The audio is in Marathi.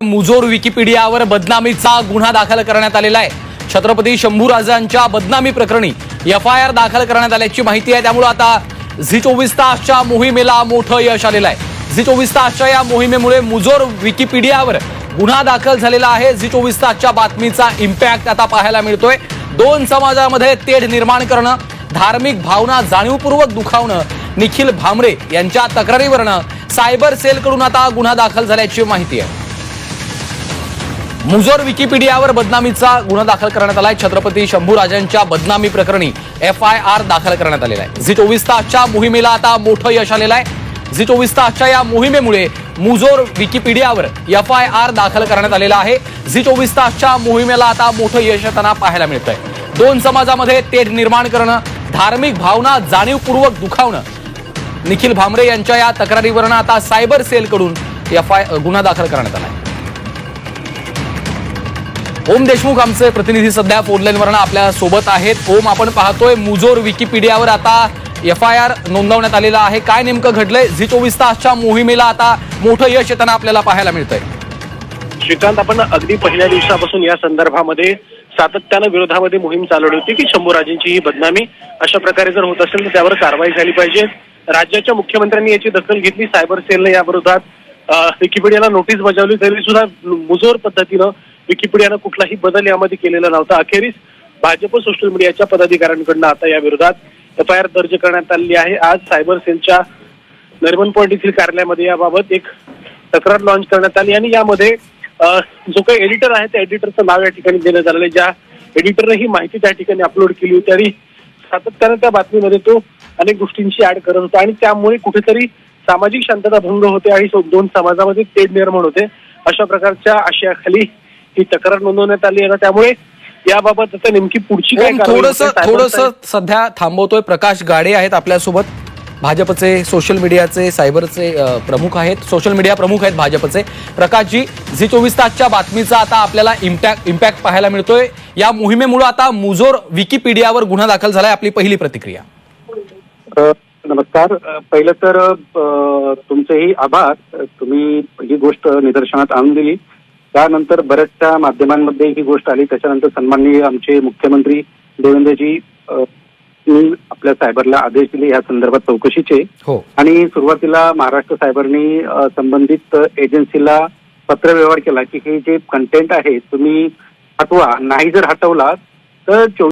मुजोर विकिपीडियावर बदनामीचा गुन्हा दाखल करण्यात आलेला आहे. छत्रपती शंभूराजांच्या बदनामी प्रकरणी एफ आय आर दाखल करण्यात आल्याची माहिती आहे. त्यामुळे आता झी चोवीस तासच्या मोहिमेला मोठं यश आलेलं आहे. झी चोवीस तासच्या या मोहिमेमुळे मुजोर विकिपीडियावर गुन्हा दाखल झालेला आहे. झी चोवीस तासच्या बातमीचा इम्पॅक्ट आता पाहायला मिळतोय. दोन समाजामध्ये तेढ निर्माण करणं धार्मिक भावना जाणीवपूर्वक दुखावणं निखिल भामरे यांच्या तक्रारीवरनं सायबर सेलकडून आता गुन्हा दाखल झाल्याची माहिती आहे. मुजोर विकिपीडियावर बदनामीचा गुन्हा दाखल करण्यात आलाय. छत्रपती शंभूराजांच्या बदनामी प्रकरणी एफ आय आर दाखल करण्यात आलेला आहे. झी चोवीस तासच्या मोहिमेला आता मोठं यश आलेलं आहे. झी चोवीस तासच्या या मोहिमेमुळे मुजोर विकिपीडियावर एफ आय आर दाखल करण्यात आलेला आहे. झी चोवीस तासच्या मोहिमेला आता मोठं यश येताना पाहायला मिळतंय. दोन समाजामध्ये तेढ निर्माण करणं धार्मिक भावना जाणीवपूर्वक दुखावणं. निखिल भामरे यांच्या या तक्रारीवरनं आता सायबर सेलकडून एफ आय गुन्हा दाखल करण्यात आला आहे ओम देशमुख आमचे प्रतिनिधी सध्या फोनलाईनवरनं आपल्यासोबत आहेत. ओम आपण पाहतोय मुजोर विकिपीडियावर आता एफ आय आर नोंदवण्यात आलेला आहे. काय नेमकं घडलंय? झी चोवीस तासच्या मोहिमेला आता मोठं यश येताना आपल्याला पाहायला मिळतंय. श्रीकांत आपण अगदी पहिल्या दिवसापासून या संदर्भामध्ये सातत्यानं विरोधामध्ये मोहीम चालवली होती की शंभूराजेंची ही बदनामी अशा प्रकारे जर होत असेल तर त्यावर कारवाई झाली पाहिजे. राज्याच्या मुख्यमंत्र्यांनी याची दखल घेतली. सायबर सेलने या विरोधात विकिपीडियाला नोटीस बजावली. तरी सुद्धा मुजोर पद्धतीनं विकिपीडियानं कुठलाही बदल यामध्ये केलेला नव्हता. अखेरीस भाजप सोशल मीडियाच्या पदाधिकाऱ्यांकडनं आता या विरोधात एफ आय आर दर्ज करण्यात आलेली आहे. आज सायबर सेलच्या नरिमन पॉईंट येथील कार्यालयामध्ये याबाबत एक तक्रार लॉन्च करण्यात आली आणि यामध्ये जो काही एडिटर आहे त्या एडिटरचं नाव या ठिकाणी देण्यात आलेलं आहे. ज्या एडिटरने ही माहिती त्या ठिकाणी अपलोड केली होती आणि सातत्यानं त्या बातमीमध्ये तो अनेक गोष्टींची ऍड करत होता आणि त्यामुळे कुठेतरी सामाजिक शांतता भंग होते आणि दोन समाजामध्ये तेढ निर्माण होते. अशा प्रकारच्या आशयाखाली ही तक्रार नोंदवण्यात आली आहे त्यामुळे याबाबत आता नेमकी पुढची काय थोडस थोडस सध्या थांबवतोय. प्रकाश गाडे आहेत आपल्यासोबत. भाजपचे सोशल मीडियाचे सायबरचे प्रमुख आहेत. सोशल मीडिया प्रमुख आहेत भाजपचे. प्रकाशजी झी चोवीस तासच्या बातमीचा आता आपल्याला इम्पॅक्ट इम्पॅक्ट पाहायला मिळतोय. या मोहिमेमुळे आता मुजोर विकिपीडियावर गुन्हा दाखल झालाय आपली पहिली प्रतिक्रिया. नमस्कार. पहिलं तर तुमचेही आभार. तुम्ही ही गोष्ट निदर्शनात आणून दिली. त्यानंतर बऱ्याचशा माध्यमांमध्ये ही गोष्ट आली. त्याच्यानंतर सन्माननीय आमचे मुख्यमंत्री देवेंद्रजी आपल्या सायबरला आदेश दिले. या संदर्भात चौकशीचे. हो. आणि सुरुवातीला महाराष्ट्र सायबरनी संबंधित एजन्सीला पत्रव्यवहार केला की हे जे कंटेंट आहे तुम्ही हटवा. नाही जर हटवला तर